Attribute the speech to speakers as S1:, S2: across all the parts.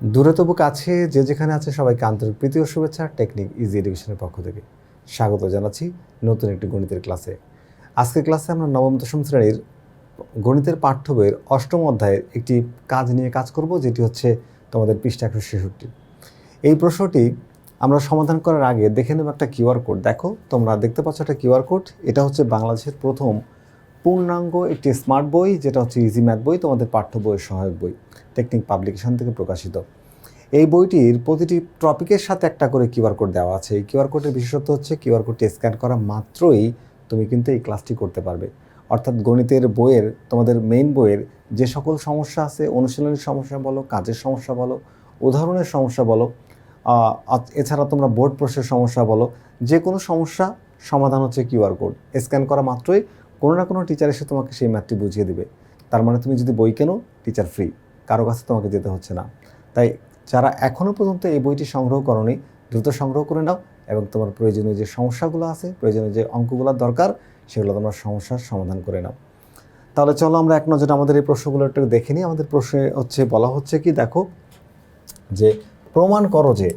S1: দূরে তবু কাছে যে যেখানে আছে, সবাইকে আন্তরিক প্রীতি ও শুভেচ্ছা, টেকনিক ইজি এডুকেশনের পক্ষ থেকে। স্বাগত জানাচ্ছি নতুন একটি গণিতের ক্লাসে। আজকের ক্লাসে আমরা নবম, দশম শ্রেণির গণিতের পাঠ্য বইয়ের অষ্টম অধ্যায়ের একটি কাজ নিয়ে কাজ করব, যেটি হচ্ছে তোমাদের পৃষ্ঠা একশো ছেষট্টি। এই প্রশ্নটি আমরা সমাধান করার আগে দেখে নেব একটা কিউআর কোড। দেখো, তোমরা দেখতে পাচ্ছ একটা কিউআর কোড। এটা হচ্ছে বাংলাদেশের প্রথম পূর্ণাঙ্গ একটি স্মার্ট বই, যেটা হচ্ছে ইজি ম্যাথ বই, তোমাদের পাঠ্য বইয়ের সহায়ক বই টেকনিক পাবলিকেশন থেকে প্রকাশিত। এই বইটির প্রতিটি টপিকের সাথে একটা করে কিউআর কোড দেওয়া আছে। এই কিউআর কোডের বিশেষত্ব হচ্ছে কিউআর কোডটি স্ক্যান করা মাত্রই তুমি কিন্তু এই ক্লাসটি করতে পারবে। অর্থাৎ গণিতের বইয়ের, তোমাদের মেইন বইয়ের যে সকল সমস্যা আছে, অনুশীলনের সমস্যা বলো, কাজের সমস্যা বলো, উদাহরণের সমস্যা বলো এছাড়া তোমরা বোর্ড প্রশ্নের সমস্যা বলো যে কোনো সমস্যা সমাধান হচ্ছে কিউআর কোড স্ক্যান করা মাত্রই কোনো না কোনো টিচার এসে তোমাকে সেই ম্যাথটি বুঝিয়ে দেবে। তার মানে তুমি যদি বই কেনো টিচার ফ্রি কারও কাছে তোমাকে যেতে হচ্ছে না। তাই যারা এখনও পর্যন্ত এই বইটি সংগ্রহ করনি, দ্রুত সংগ্রহ করে নাও এবং তোমার প্রয়োজনীয় যে সমস্যাগুলো আছে, প্রয়োজনীয় যে অঙ্কগুলোর দরকার, সেগুলো তোমরা সমস্যার সমাধান করে নাও। তাহলে চলো আমরা এক নজরে আমাদের এই প্রশ্নগুলো একটু দেখে নিই। আমাদের প্রশ্নে হচ্ছে, বলা হচ্ছে কি, দেখো যে প্রমাণ করো যে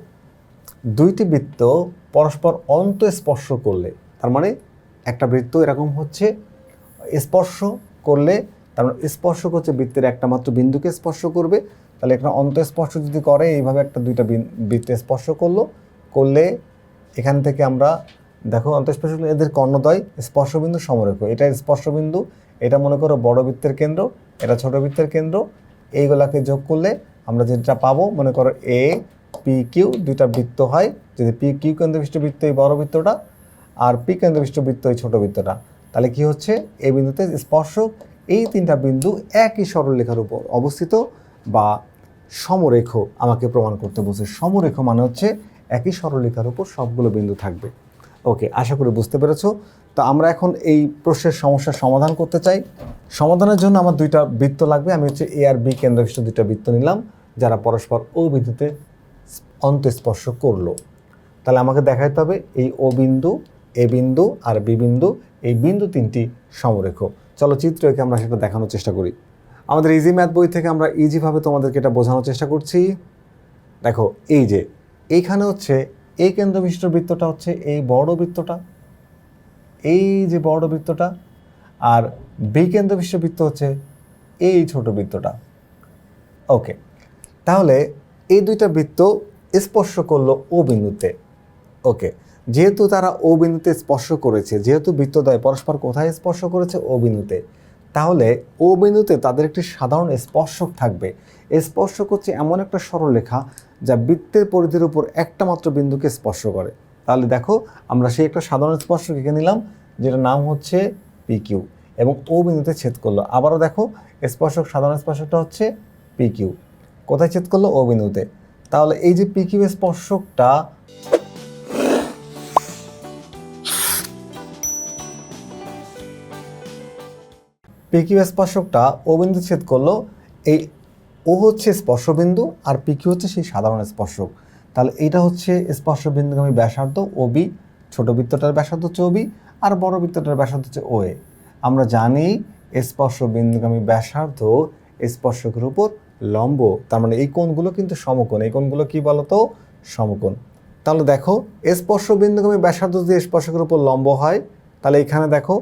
S1: দুইটি বৃত্ত পরস্পর অন্ত স্পর্শ করলে, তার মানে একটা বৃত্ত এরকম হচ্ছে স্পর্শ করলে, তার স্পর্শ করছে বৃত্তের একটা মাত্র বিন্দুকে স্পর্শ করবে। তাহলে একটা অন্তঃস্পর্শ যদি করে, এইভাবে একটা দুইটা বৃত্তে স্পর্শ করল, করলে এখান থেকে আমরা, দেখো অন্তঃস্পর্শ এদের কর্ণদ্বয়, স্পর্শবিন্দু সমরেখ। এটা স্পর্শবিন্দু, এটা মনে করো বড় বৃত্তের কেন্দ্র, এটা ছোট বৃত্তের কেন্দ্র। এইগুলাকে যোগ করলে আমরা যেটা পাবো, মনে করো এ পি কিউ দুইটা বৃত্ত হয়। যদি পি কিউ কেন্দ্রবিষ্ট বৃত্ত এই বড় বৃত্তটা, আর পি কেন্দ্রবিষ্ট বৃত্ত এই ছোট বৃত্তটা। তাহলে কি হচ্ছে? এই বিন্দুতে স্পর্শক, এই তিনটা বিন্দু একই সরলরেখার উপর অবস্থিত বা সমরেখ আমাকে প্রমাণ করতে বলছে। সমরেখ মানে হচ্ছে একই সরলরেখার উপর সবগুলো বিন্দু থাকবে। ওকে, আশা করি বুঝতে পেরেছ। তো আমরা এখন এই প্রশ্নের সমস্যার সমাধান করতে চাই। সমাধানের জন্য আমার দুইটা বৃত্ত লাগবে। আমি হচ্ছে এ আর বি কেন্দ্রবিষ্ট দুইটা বৃত্ত নিলাম, যারা পরস্পর ও বিন্দুতে অন্তঃস্পর্শ করল। তাহলে আমাকে দেখাইতে হবে এই ও বিন্দু এ বিন্দু আর বি বিন্দু, এই বিন্দু তিনটি সমরেখ। চলো চিত্র এঁকে আমরা সেটা দেখানোর চেষ্টা করি। আমাদের ইজি ম্যাথ বই থেকে আমরা ইজিভাবে তোমাদেরকে এটা বোঝানোর চেষ্টা করছি। দেখো, এই যে, এইখানে হচ্ছে এই কেন্দ্রবিষ্ট বৃত্তটা হচ্ছে এই বড় বৃত্তটা। এই যে বড় বৃত্তটা আর বি কেন্দ্রবিষ্ট বৃত্ত হচ্ছে এই ছোট বৃত্তটা। ওকে, তাহলে এই দুইটা বৃত্ত স্পর্শ করল ও বিন্দুতে। ওকে যেহেতু তারা ও বিন্দুতে স্পর্শ করেছে, যেহেতু বৃত্তদয় পরস্পর কোথায় স্পর্শ করেছে? ও বিন্দুতে। তাহলে ও বিন্দুতে তাদের একটি সাধারণ স্পর্শক থাকবে। স্পর্শক হচ্ছে এমন একটা সরলরেখা যা বৃত্তের পরিধির উপর একটা মাত্র বিন্দুকে স্পর্শ করে। তাহলে দেখো, আমরা সেই একটা সাধারণ স্পর্শক এঁকে নিলাম, যেটার নাম হচ্ছে পি কিউ এবং ও বিন্দুতে ছেদ করল। আবারও দেখো, স্পর্শক, সাধারণ স্পর্শকটা হচ্ছে পি কিউ কোথায় ছেদ করল? ও বিন্দুতে। তাহলে এই যে পি কিউ স্পর্শকটা পিকিউ স্পর্শকটা ও বিন্দু ছেদ করল, এই ও হচ্ছে স্পর্শবিন্দু আর পিকিউ হচ্ছে সেই সাধারণ স্পর্শক। তাহলে এটা হচ্ছে স্পর্শবিন্দুগামী ব্যাসার্ধ ও বি ছোট বৃত্তটার ব্যাসার্ধ হচ্ছে ও বি আর বড় বৃত্তটার ব্যাসার্ধ হচ্ছে ও এ আমরা জানি স্পর্শবিন্দুগামী ব্যাসার্ধ স্পর্শকের উপর লম্ব, তার মানে এই কোণগুলো কিন্তু সমকোণ। এই কোণগুলো কি বলতো? সমকোণ। তাহলে দেখো, স্পর্শবিন্দুগামী ব্যাসার্ধ যদি স্পর্শকের উপর লম্ব হয়, তাহলে এখানে দেখো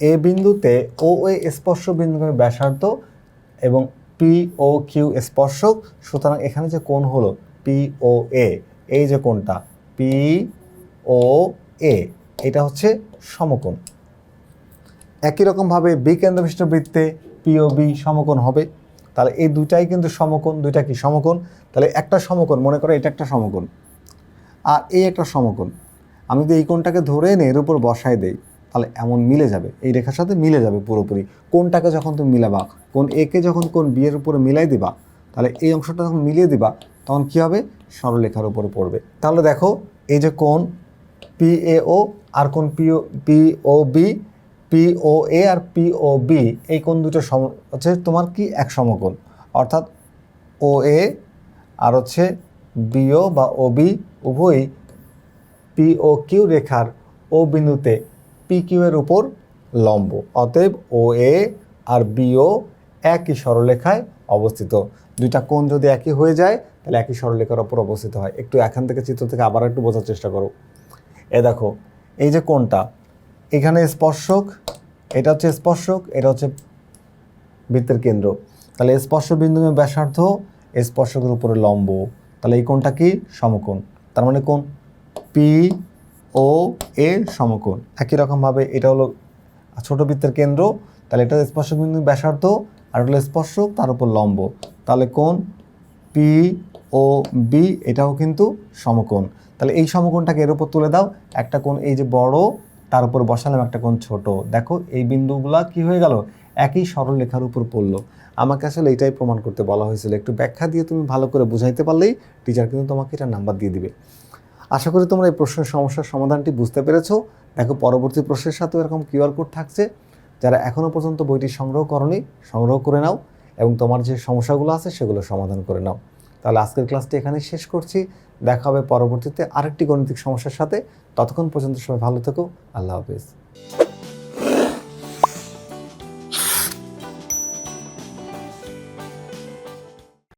S1: এ বিন্দুতে ও এ স্পর্শ বিন্দুগামী ব্যাসার্ধ এবং পি ও কিউ স্পর্শক। সুতরাং এখানে যে কোণ হলো পি ও এ এই যে কোণটা পি ও এ এটা হচ্ছে সমকোণ। একই রকমভাবে বি কেন্দ্রবিষ্ট বৃত্তে ও বি সমকোণ হবে। তাহলে এই দুটাই কিন্তু সমকোণ, দুইটা কি সমকোণ? তাহলে একটা সমকোণ, মনে করো এটা একটা সমকোণ। আর এই একটা সমকোণ। আমি যদি এই কোণটাকে ধরে এনে এর উপর বসায় দেই তাহলে এমন মিলে যাবে। এই রেখার সাথে মিলে যাবে পুরোপুরি। কোনটাকে যখন তুমি মিলাবা, কোন একে যখন কোন বিয়ের উপরে মিলাই দিবা, তাহলে এই অংশটা যখন মিলিয়ে দিবা, তখন কী হবে? সরলরেখার উপরে পড়বে। তাহলে দেখো, এই যে কোন পি এ ও আর কোন P O P O B P O A R P O B এই কোন দুটো সম, হচ্ছে তোমার কি এক সমকোণ। অর্থাৎ ও এ আর হচ্ছে বিও বা ও বি উভয়ই পি ও কিউ রেখার ও বিন্দুতে পি কিউ এর উপর লম্ব। অতএব ও এ আর বিও একই সরলরেখায় অবস্থিত। দুইটা কোণ যদি একই হয়ে যায়, তাহলে একই সরলরেখার ওপর অবস্থিত হয়। একটু এখান থেকে চিত্র থেকে আবার একটু বোঝার চেষ্টা করো। এ দেখো, এই যে কোণটা, এখানে স্পর্শক, এটা হচ্ছে স্পর্শক, এটা হচ্ছে বৃত্তের কেন্দ্র। তাহলে স্পর্শ বিন্দু ব্যাসার্ধ স্পর্শকের উপরে লম্ব। তাহলে এই কোণটা কি? সমকোণ। তার মানে কোণ পি ও, এ সমকোণ। একই রকমভাবে এটা হলো ছোট বৃত্তের কেন্দ্র, তাহলে এটা স্পর্শক বিন্দু ব্যাসার্ধ, আর হলো স্পর্শক, তার উপর লম্ব। তাহলে কোন পি ও বি এটাও কিন্তু সমকোণ। তাহলে এই সমকোণটাকে এর উপর তুলে দাও। একটা কোণ এই যে বড়, তার উপর বসালাম, একটা কোণ ছোট। দেখো, এই বিন্দুগুলা কি হয়ে গেল? একই সরল লেখার উপর পড়ল। আমাকে আসলে এটাই প্রমাণ করতে বলা হয়েছিল। একটু ব্যাখ্যা দিয়ে তুমি ভালো করে বুঝাইতে পারলেই টিচার কিন্তু তোমাকে এটা নাম্বার দিয়ে দিবে। আশা করি তোমরা এই প্রশ্নের সমস্যার সমাধানটি বুঝতে পেরেছ। দেখো, পরবর্তী প্রশ্নের সাথেও এরকম কিউআর কোড থাকছে। যারা এখনও পর্যন্ত বইটি সংগ্রহ করনি, সংগ্রহ করে নাও এবং তোমার যে সমস্যাগুলো আছে সেগুলো সমাধান করে নাও। তাহলে আজকের ক্লাসটি এখানে শেষ করছি। দেখা হবে পরবর্তীতে আরেকটি গণিতিক সমস্যার সাথে। ততক্ষণ পর্যন্ত সবাই ভালো থেকো। আল্লাহ হাফিজ।